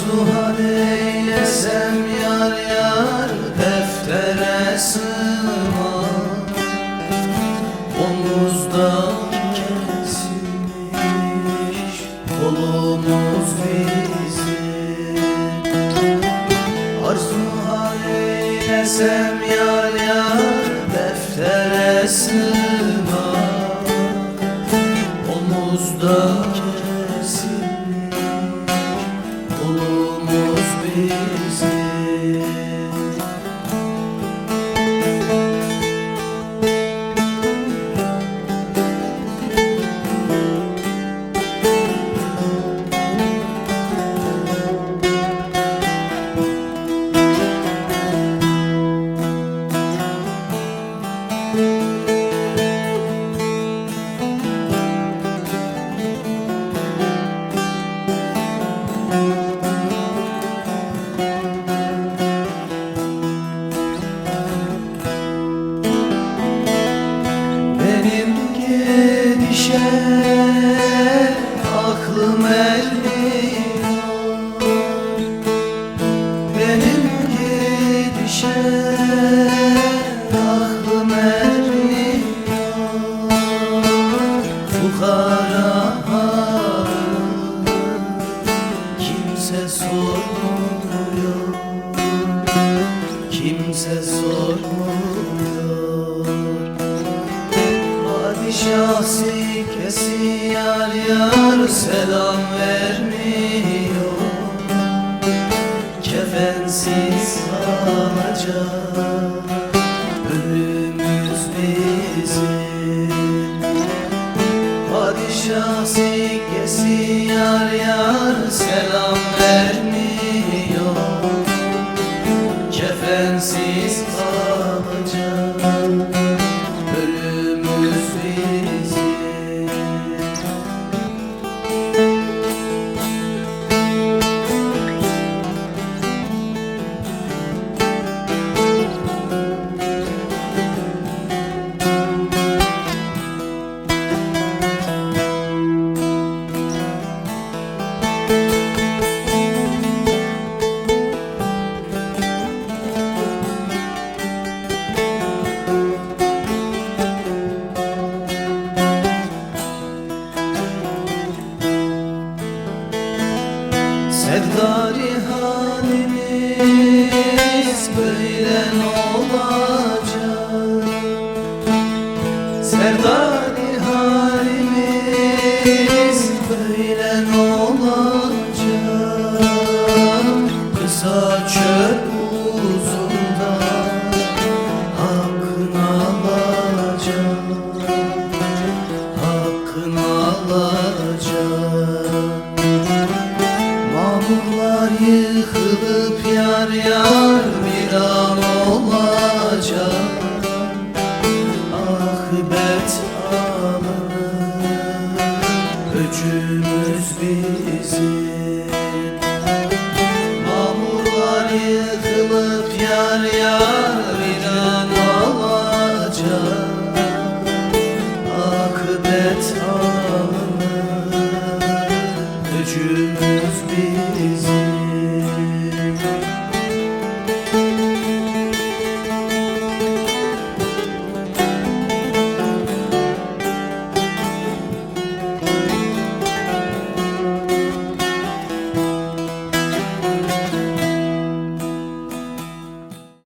Arzu eylesem yar yar deftere sığmaz. Omuzda kesilmiş kolumuz bizim. Arzu eylesem yar yar deftere sığmaz. Omuzda kolumuz gidişe aklım ermiyor. Benim gidişe aklım ermiyor. Fukara kimse sormuyor. Kimse sormuyor Padişah sikkesi yar yar selam vermiyor. Kefensiz kalacak ölümüz bizim. Padişah sikkesi yar yar selam Sevdari halimiz böyle olacak? Sevdari halimiz böyle olacak? Kısa çöp dizer.